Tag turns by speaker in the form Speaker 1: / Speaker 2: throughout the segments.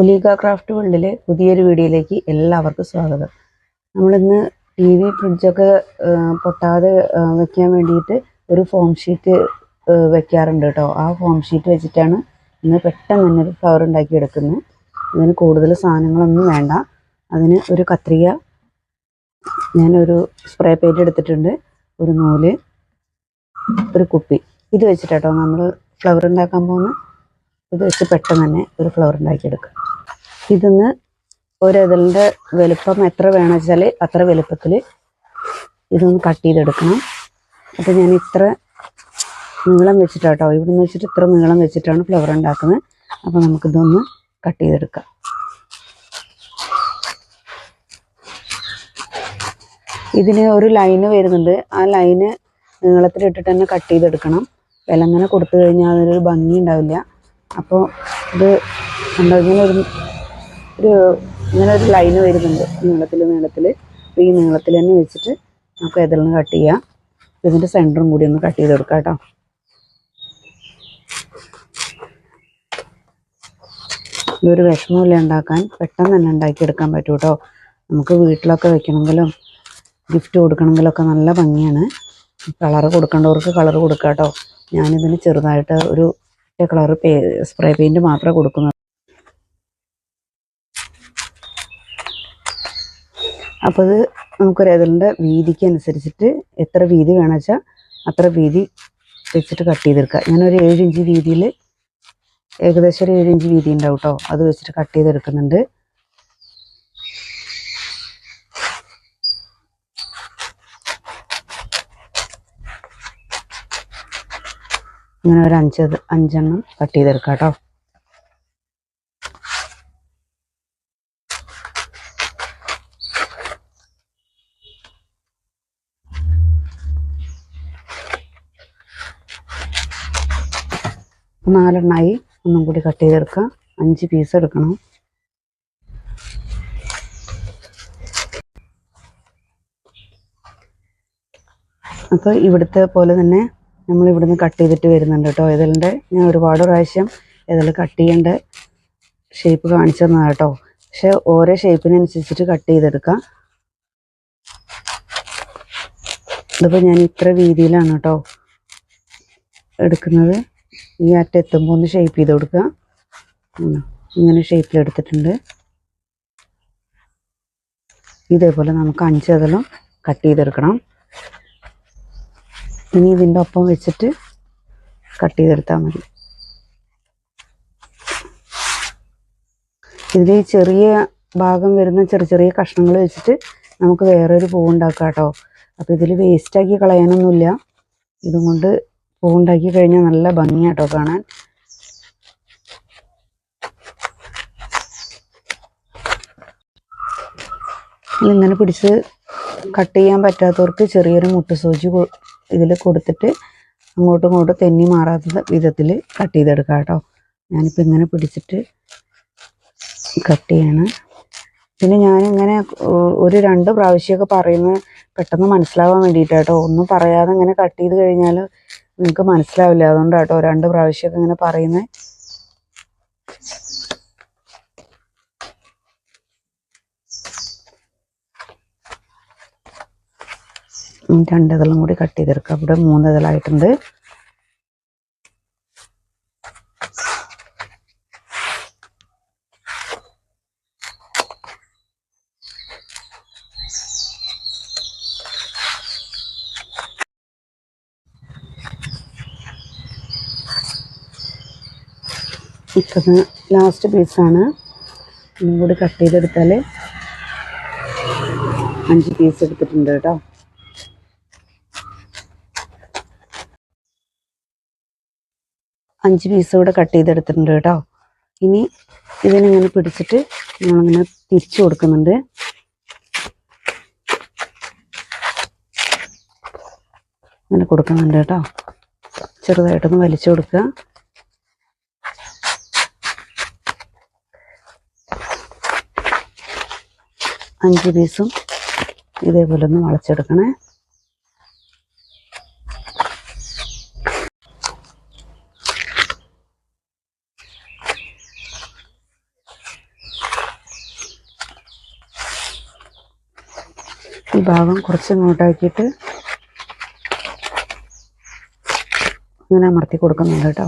Speaker 1: ഒലീഗ craft വേൾഡിലെ പുതിയൊരു വീഡിയോയിലേക്ക് എല്ലാവർക്കും സ്വാഗതം. നമ്മളിന്ന് ടി വി ഫ്രിഡ്ജൊക്കെ പൊട്ടാതെ വെക്കാൻ വേണ്ടിയിട്ട് ഒരു ഫോം ഷീറ്റ് വെക്കാറുണ്ട് കേട്ടോ. ആ ഫോം ഷീറ്റ് വെച്ചിട്ടാണ് ഇന്ന് പെട്ടെന്ന് തന്നെ ഒരു ഫ്ലവർ ഉണ്ടാക്കി എടുക്കുന്നത് ഇതിന് കൂടുതൽ സാധനങ്ങളൊന്നും വേണ്ട. അതിന് ഒരു കത്രിക ഞാനൊരു സ്പ്രേ പെയിന്റ് എടുത്തിട്ടുണ്ട് ഒരു നൂൽ ഒരു കുപ്പി. ഇത് വെച്ചിട്ടാട്ടോ നമ്മൾ ഫ്ലവർ ഉണ്ടാക്കാൻ പോകുന്ന ഇത് വെച്ച് പെട്ടെന്ന് തന്നെ ഒരു ഫ്ലവർ ഉണ്ടാക്കിയെടുക്കുക ഇതിന്ന് ഒരിതളിന്റെ വലുപ്പം എത്ര വേണം വെച്ചാൽ അത്ര വലുപ്പത്തിൽ ഇതൊന്ന് കട്ട് ചെയ്തെടുക്കണം. അപ്പോൾ ഞാൻ ഇത്ര നീളം വെച്ചിട്ടാട്ടോ ഇവിടെ നിന്ന് വെച്ചിട്ട് ഇത്ര നീളം വെച്ചിട്ടാണ് ഫ്ലവർ ഉണ്ടാക്കുന്നത്. അപ്പോൾ നമുക്കിതൊന്ന് കട്ട് ചെയ്തെടുക്കാം. ഇതിന് ഒരു ലൈന് വരുന്നുണ്ട്. ആ ലൈന് നീളത്തിലിട്ടിട്ട് തന്നെ കട്ട് ചെയ്തെടുക്കണം. വിലങ്ങനെ കൊടുത്തു കഴിഞ്ഞാൽ അതിനൊരു ഭംഗി ഉണ്ടാവില്ല. അപ്പോൾ ഇത് എന്താ ഇങ്ങനെ ഒരു ഒരു ഇങ്ങനെ ഒരു ലൈന് വരുന്നുണ്ട് നീളത്തിൽ നീളത്തിൽ ഈ നീളത്തിൽ തന്നെ വെച്ചിട്ട് നമുക്ക് ഇതിൽ നിന്ന് കട്ട് ചെയ്യാം ഇതിന്റെ സെന്ററും കൂടി ഒന്ന് കട്ട് ചെയ്ത് കൊടുക്കാം കേട്ടോ. ഇതൊരു വിഷമമില്ല ഉണ്ടാക്കാൻ. പെട്ടെന്ന് തന്നെ ഉണ്ടാക്കിയെടുക്കാൻ പറ്റും കേട്ടോ നമുക്ക് വീട്ടിലൊക്കെ വെക്കണമെങ്കിലും ഗിഫ്റ്റ് കൊടുക്കണമെങ്കിലൊക്കെ നല്ല ഭംഗിയാണ്. കളറ് കൊടുക്കേണ്ടവർക്ക് കളറ് കൊടുക്കാം കേട്ടോ. ഞാനിതിന് ചെറുതായിട്ട് ഒരു കളർ സ്പ്രേ പെയിന്റ് മാത്രമേ കൊടുക്കുന്നുള്ളൂ. അപ്പോൾ അത് നമുക്കൊരു ഇതിന്റെ വീതിക്ക് അനുസരിച്ചിട്ട് എത്ര വീതി വേണം വെച്ചാൽ അത്ര വീതി വെച്ചിട്ട് കട്ട് ചെയ്തെടുക്കുക. ഞാനൊരു ഏഴ് ഇഞ്ച് വീതിയിൽ ഏകദേശം ഒരു ഏഴ് ഇഞ്ച് വീതി ഉണ്ടാവും കേട്ടോ അത് വെച്ചിട്ട് കട്ട് ചെയ്തെടുക്കുന്നുണ്ട്. ഇങ്ങനെ ഒരു അഞ്ച് അഞ്ചെണ്ണം കട്ട് ചെയ്തെടുക്കാം കേട്ടോ നാലെണ്ണമായി ഒന്നും കൂടി കട്ട് ചെയ്തെടുക്കാം. അഞ്ച് പീസ് എടുക്കണം. അപ്പോൾ ഇവിടുത്തെ പോലെ തന്നെ നമ്മൾ ഇവിടുന്ന് കട്ട് ചെയ്തിട്ട് വരുന്നുണ്ട് കേട്ടോ. ഇതിന്റെ ഞാൻ ഒരുപാട് പ്രാവശ്യം ഇതിൽ കട്ട് ചെയ്യേണ്ട ഷേപ്പ് കാണിച്ചു തന്നതാണ് കേട്ടോ. പക്ഷെ ഓരോ ഷേപ്പിനനുസരിച്ചിട്ട് കട്ട് ചെയ്തെടുക്കാം. ഇതിപ്പോൾ ഞാൻ ഇത്ര വീതിയിലാണ് കേട്ടോ എടുക്കുന്നത്. ഈ അറ്റെത്തുമ്പോൾ ഒന്ന് ഷേപ്പ് ചെയ്ത് കൊടുക്കുക. ഇങ്ങനെ ഷേപ്പിൽ എടുത്തിട്ടുണ്ട്. ഇതേപോലെ നമുക്ക് അഞ്ച് ഇതിലും കട്ട് ചെയ്തെടുക്കണം. ഇനി ഇതിന്റെ ഒപ്പം വെച്ചിട്ട് കട്ട് ചെയ്തെടുത്താൽ മതി. ഇതിൽ ചെറിയ ഭാഗം വരുന്ന ചെറിയ ചെറിയ കഷ്ണങ്ങൾ വെച്ചിട്ട് നമുക്ക് വേറൊരു പൂ ഉണ്ടാക്കാം കേട്ടോ അപ്പോൾ ഇതിൽ വേസ്റ്റാക്കി കളയാനൊന്നുമില്ല. ഇതും കൊണ്ട് പൂ ഉണ്ടാക്കി കഴിഞ്ഞാൽ നല്ല ഭംഗിയാട്ടോ കാണാൻ. ഇതിങ്ങനെ പിടിച്ച് കട്ട് ചെയ്യാൻ പറ്റാത്തവർക്ക് ചെറിയൊരു മുട്ട സൂചി ഇതിൽ കൊടുത്തിട്ട് അങ്ങോട്ടും ഇങ്ങോട്ടും തെന്നി മാറാത്ത വിധത്തിൽ കട്ട് ചെയ്തെടുക്കാം കേട്ടോ. ഞാനിപ്പോൾ ഇങ്ങനെ പിടിച്ചിട്ട് കട്ട് ചെയ്യണം. പിന്നെ ഞാനിങ്ങനെ ഒരു രണ്ട് പ്രാവശ്യമൊക്കെ പറയുന്നത് പെട്ടെന്ന് മനസ്സിലാവാൻ വേണ്ടിയിട്ടാട്ടോ. ഒന്നും പറയാതെ ഇങ്ങനെ കട്ട് ചെയ്ത് കഴിഞ്ഞാൽ നിങ്ങൾക്ക് മനസ്സിലാവില്ല. അതുകൊണ്ടാണ് കേട്ടോ രണ്ട് പ്രാവശ്യമൊക്കെ ഇങ്ങനെ പറയുന്നത് രണ്ടിതളും കൂടി കട്ട് ചെയ്തെടുക്കാം. ഇവിടെ മൂന്ന് ഇതളായിട്ടുണ്ട് ലാസ്റ്റ് പീസാണ് ഒന്നും കൂടി കട്ട് ചെയ്തെടുത്താൽ അഞ്ച് പീസ് എടുത്തിട്ടുണ്ട് കേട്ടോ. അഞ്ച് പീസ് കൂടെ കട്ട് ചെയ്തെടുത്തിട്ടുണ്ട് കേട്ടോ. ഇനി ഇതിനിങ്ങനെ പിടിച്ചിട്ട് നമ്മളിങ്ങനെ തിരിച്ചു കൊടുക്കുന്നുണ്ട്. ഇങ്ങനെ കൊടുക്കുന്നുണ്ട് കേട്ടോ. ചെറുതായിട്ടൊന്ന് വലിച്ചു കൊടുക്കുക. അഞ്ച് പീസും ഇതേപോലെ ഒന്ന് വളച്ചെടുക്കണേ ഈ ഭാഗം കുറച്ച് ഇങ്ങോട്ടാക്കിയിട്ട് ഇങ്ങനെ അമർത്തി കൊടുക്കുന്നുണ്ട് കേട്ടോ.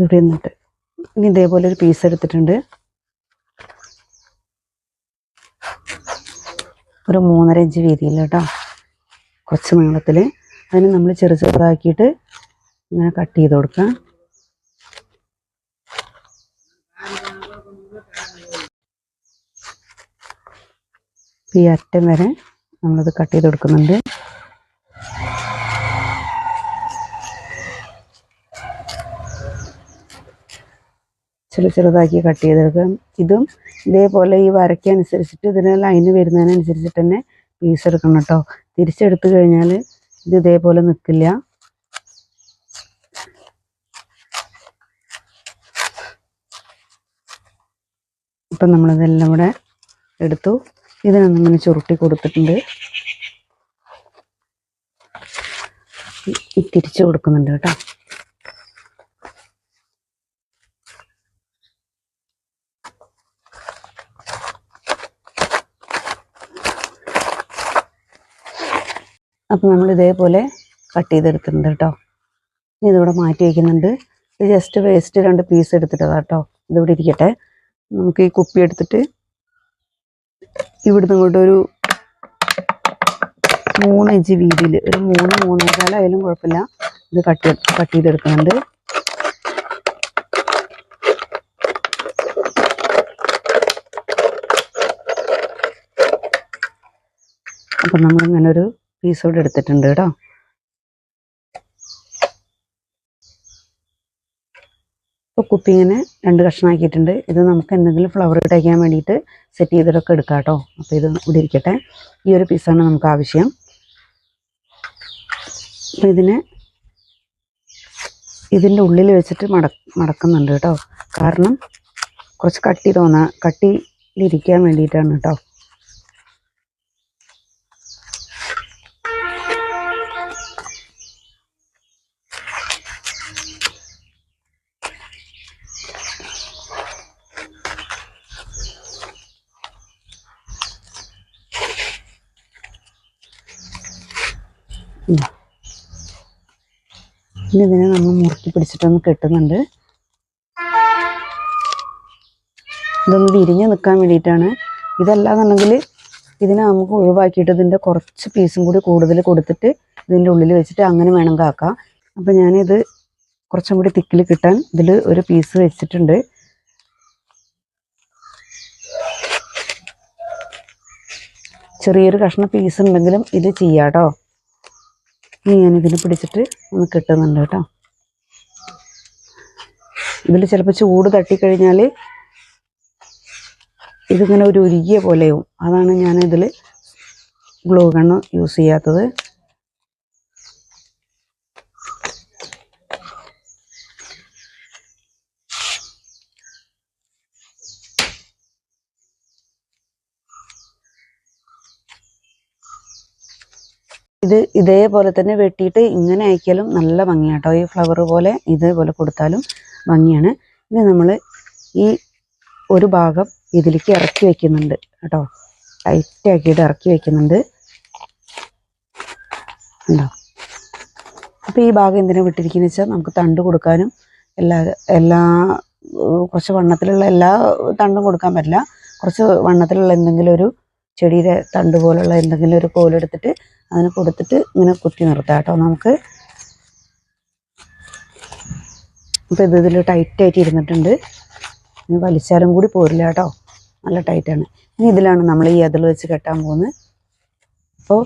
Speaker 1: ഇതിവിടെ നിന്നിട്ട്. ഇനി ഇതേപോലെ ഒരു പീസ് എടുത്തിട്ടുണ്ട്. ഒരു മൂന്നര ഇഞ്ച് വീതിയിൽ കേട്ടോ. കുറച്ച് നീളത്തിൽ അതിന് നമ്മൾ ചെറു ചെറുതാക്കിയിട്ട് ഇങ്ങനെ കട്ട് ചെയ്ത് കൊടുക്കാം. ഈ അറ്റം വരെ നമ്മളത് കട്ട് ചെയ്ത് കൊടുക്കുന്നുണ്ട്. ചെറു ചെറുതാക്കി കട്ട് ചെയ്തെടുക്കാം ഇതും ഇതേപോലെ ഈ വരയ്ക്കനുസരിച്ചിട്ട് ഇതിന് ലൈന് വരുന്നതിനനുസരിച്ചിട്ട് തന്നെ പീസ് എടുക്കണം കേട്ടോ. തിരിച്ചെടുത്തു കഴിഞ്ഞാൽ ഇത് ഇതേപോലെ നിൽക്കില്ല ഇപ്പം നമ്മളിതെല്ലാം കൂടെ എടുത്തു. ഇതിനൊന്നിങ്ങനെ ചുരുട്ടി കൊടുത്തിട്ടുണ്ട്. തിരിച്ചു കൊടുക്കുന്നുണ്ട് കേട്ടോ. അപ്പം നമ്മൾ ഇതേപോലെ കട്ട് ചെയ്തെടുത്തിട്ടുണ്ട് കേട്ടോ. ഇനി ഇതിവിടെ മാറ്റി വയ്ക്കുന്നുണ്ട് ഇത് ജസ്റ്റ് വേസ്റ്റ് രണ്ട് പീസ് എടുത്തിട്ടതാണ് കേട്ടോ. ഇതിവിടെ ഇരിക്കട്ടെ. നമുക്ക് ഈ കുപ്പി എടുത്തിട്ട് ഇവിടുന്ന് ഇങ്ങോട്ട് ഒരു മൂന്ന് ഇഞ്ച് വീതിയിൽ ഒരു മൂന്ന് ആയാലും കുഴപ്പമില്ല. ഇത് കട്ട് കട്ട് ചെയ്തെടുക്കുന്നുണ്ട്. അപ്പം നമ്മളിങ്ങനെ ഒരു പീസ് കൂടെ എടുത്തിട്ടുണ്ട് കേട്ടോ. ഇപ്പോൾ കുപ്പി ഇങ്ങനെ രണ്ട് കഷ്ണമാക്കിയിട്ടുണ്ട് ഇത് നമുക്ക് എന്തെങ്കിലും ഫ്ലവർ ഇട്ടയ്ക്കാൻ വേണ്ടിയിട്ട് സെറ്റ് ചെയ്തിട്ടൊക്കെ എടുക്കാം കേട്ടോ. അപ്പോൾ ഇത് ഇവിടെ ഇരിക്കട്ടെ. ഈ ഒരു പീസാണ് നമുക്ക് ആവശ്യം. അപ്പം ഇതിനെ ഇതിന്റെ ഉള്ളിൽ വെച്ചിട്ട് മട മടക്കുന്നുണ്ട് കേട്ടോ. കാരണം കുറച്ച് കട്ടി തോന്നാ കട്ടിയിലിരിക്കാൻ വേണ്ടിയിട്ടാണ് കേട്ടോ. ഉം. ഇനി ഇതിനെ നമ്മൾ മുറുക്കി പിടിച്ചിട്ടൊന്ന് കെട്ടുന്നുണ്ട്. ഇതൊന്ന് വിരിഞ്ഞ് നിൽക്കാൻ വേണ്ടിയിട്ടാണ്. ഇതല്ലാന്നുണ്ടെങ്കിൽ ഇതിനെ നമുക്ക് ഒഴിവാക്കിയിട്ട് ഇതിന്റെ കുറച്ച് പീസും കൂടി കൂടുതൽ കൊടുത്തിട്ട് ഇതിന്റെ ഉള്ളിൽ വെച്ചിട്ട് അങ്ങനെ വേണം കാക്കാം. അപ്പം ഞാനിത് കുറച്ചും കൂടി തിക്കിൽ കിട്ടാൻ ഇതിൽ ഒരു പീസ് വെച്ചിട്ടുണ്ട്. ചെറിയൊരു കഷ്ണം പീസ് ഉണ്ടെങ്കിലും ഇത് ചെയ്യാം ഇതിന് പിടിച്ചിട്ട് ഒന്ന് കെട്ടുന്നുണ്ട് കേട്ടോ. ഇതിൽ ചിലപ്പോൾ ചൂട് തട്ടിക്കഴിഞ്ഞാൽ ഇതിങ്ങനെ ഒരു ഉരുകിയ പോലെയാവും. അതാണ് ഞാനിതിൽ ഗ്ലൂ ഗണ്ണ് യൂസ് ചെയ്യാത്തത്. ഇത് ഇതേപോലെ തന്നെ വെട്ടിയിട്ട് ഇങ്ങനെ അയക്കിയാലും നല്ല ഭംഗിയാട്ടോ. ഈ ഫ്ലവർ പോലെ ഇതേപോലെ കൊടുത്താലും ഭംഗിയാണ്. ഇനി നമ്മൾ ഈ ഒരു ഭാഗം ഇതിലേക്ക് ഇറക്കി വെക്കുന്നുണ്ട് കേട്ടോ. ടൈറ്റ് ആക്കിയിട്ട് ഇറക്കി വെക്കുന്നുണ്ട്. ഉണ്ടോ അപ്പോൾ ഈ ഭാഗം എന്തിനാണ് വിട്ടിരിക്കുന്നത് വെച്ചാൽ നമുക്ക് തണ്ട് കൊടുക്കാനും എല്ലാ എല്ലാ കുറച്ച് വണ്ണത്തിലുള്ള എല്ലാ തണ്ടും കൊടുക്കാൻ പറ്റില്ല. കുറച്ച് വണ്ണത്തിലുള്ള എന്തെങ്കിലും ഒരു ചെടിയുടെ തണ്ട് പോലുള്ള എന്തെങ്കിലും ഒരു കോലെടുത്തിട്ട് അതിന് കൊടുത്തിട്ട് ഇങ്ങനെ കുത്തി നിർത്താം കേട്ടോ. നമുക്ക് അപ്പോൾ ഇത് ഇതിൽ ടൈറ്റായിട്ട് ഇരുന്നിട്ടുണ്ട്. ഇനി വലിച്ചാലും കൂടി പോരില്ല കേട്ടോ. നല്ല ടൈറ്റാണ് ഇനി ഇതിലാണ് നമ്മൾ ഈ എതിൽ വെച്ച് കെട്ടാൻ പോകുന്നത്. അപ്പോൾ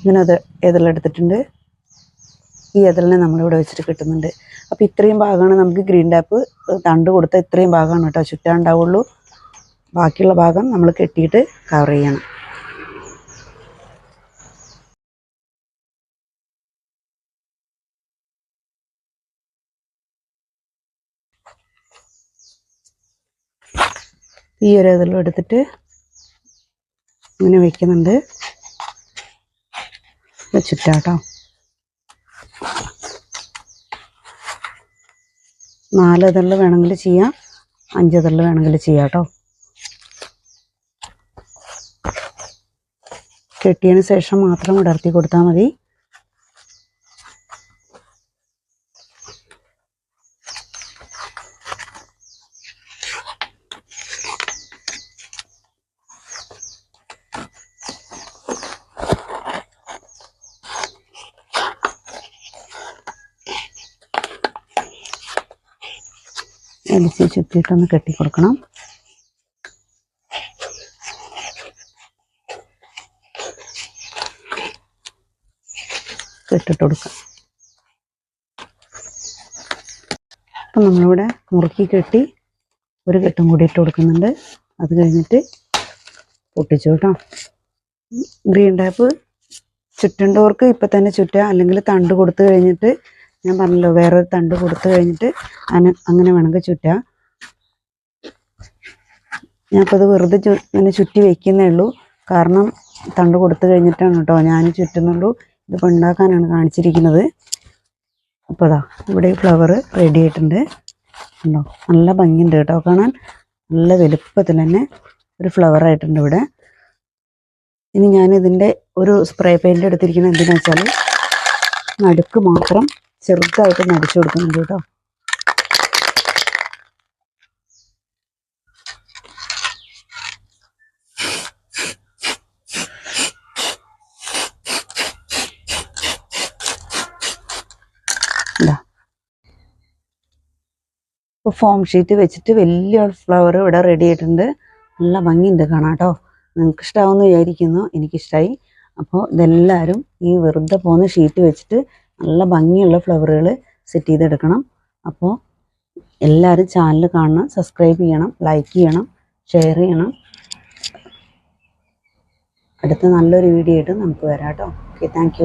Speaker 1: ഇങ്ങനെ അത് എതിലെടുത്തിട്ടുണ്ട് ഈ എതിലിനെ നമ്മളിവിടെ വെച്ചിട്ട് കിട്ടുന്നുണ്ട്. അപ്പോൾ ഇത്രയും ഭാഗമാണ് നമുക്ക് ഗ്രീൻ ടാപ്പ് തണ്ട് കൊടുത്ത ഇത്രയും ഭാഗമാണ് കേട്ടോ. ചുറ്റാണ്ടാവുള്ളൂ ബാക്കിയുള്ള ഭാഗം നമ്മൾ കെട്ടിയിട്ട് കവർ ചെയ്യണം. ഈ ഒരു ഇതിലും എടുത്തിട്ട് ഇങ്ങനെ വെക്കുന്നുണ്ട്. വെച്ചിട്ടാട്ടോ. നാല് ഇതളിൽ വേണമെങ്കിൽ ചെയ്യാം. അഞ്ച് ഇതളിൽ വേണമെങ്കിൽ ചെയ്യാം കേട്ടോ. കെട്ടിയതിന് ശേഷം മാത്രം വിടർത്തി കൊടുത്താൽ മതി. വലിച്ച് ചുറ്റിയിട്ടൊന്ന് കെട്ടി കെട്ടിട്ട് കൊടുക്കാം. അപ്പം നമ്മളിവിടെ മുറുക്കി കെട്ടി ഒരു കെട്ടും കൂടി ഇട്ട് കൊടുക്കുന്നുണ്ട്. അത് കഴിഞ്ഞിട്ട് പൊട്ടിച്ചു കേട്ടോ. ഗ്രീൻ ടാപ്പ് ചുറ്റേണ്ടവർക്ക് ഇപ്പം തന്നെ ചുറ്റുക അല്ലെങ്കിൽ തണ്ട് കൊടുത്തു കഴിഞ്ഞിട്ട് ഞാൻ പറഞ്ഞല്ലോ വേറൊരു തണ്ട് കൊടുത്തു കഴിഞ്ഞിട്ട് അങ്ങനെ അങ്ങനെ വേണമെങ്കിൽ ചുറ്റുക ഞാനിപ്പോൾ അത് വെറുതെ ചു ഇങ്ങനെ ചുറ്റി വയ്ക്കുന്നേ ഉള്ളൂ. കാരണം തണ്ട് കൊടുത്തു കഴിഞ്ഞിട്ടാണ് കേട്ടോ ഞാൻ ചുറ്റുന്നുള്ളൂ. ഇതിപ്പോൾ ഉണ്ടാക്കാനാണ് കാണിച്ചിരിക്കുന്നത്. അപ്പോൾ അതാ ഇവിടെ ഫ്ലവർ റെഡി ആയിട്ടുണ്ട്. ഉണ്ടോ നല്ല ഭംഗിയുണ്ട് കേട്ടോ. കാണാൻ നല്ല വലുപ്പത്തിൽ തന്നെ ഒരു ഫ്ലവർ ആയിട്ടുണ്ട് ഇവിടെ. ഇനി ഞാൻ ഇതിന്റെ ഒരു സ്പ്രേ പെയിന്റ് എടുത്തിരിക്കുന്നത് എന്തിനാ വെച്ചാൽ നടുക്ക് മാത്രം ചെറുതായിട്ട് നടിച്ചു കൊടുക്കുന്നുണ്ട് കേട്ടോ. ഇപ്പോൾ ഫോം ഷീറ്റ് വെച്ചിട്ട് വലിയ ഫ്ലവർ ഇവിടെ റെഡി ആയിട്ടുണ്ട്. നല്ല ഭംഗിയുണ്ട് കാണാം കേട്ടോ നിങ്ങൾക്ക് ഇഷ്ടമാവുമെന്ന് വിചാരിക്കുന്നു. എനിക്കിഷ്ടമായി അപ്പോൾ ഇതെല്ലാവരും ഈ വെറുതെ പോകുന്ന ഷീറ്റ് വെച്ചിട്ട് നല്ല ഭംഗിയുള്ള ഫ്ലവറുകൾ സെറ്റ് ചെയ്തെടുക്കണം. അപ്പോൾ എല്ലാവരും ചാനൽ കാണണം സബ്സ്ക്രൈബ് ചെയ്യണം ലൈക്ക് ചെയ്യണം ഷെയർ ചെയ്യണം. അടുത്ത നല്ലൊരു വീഡിയോ ആയിട്ട് നമുക്ക് വരാം കേട്ടോ ഓക്കെ താങ്ക്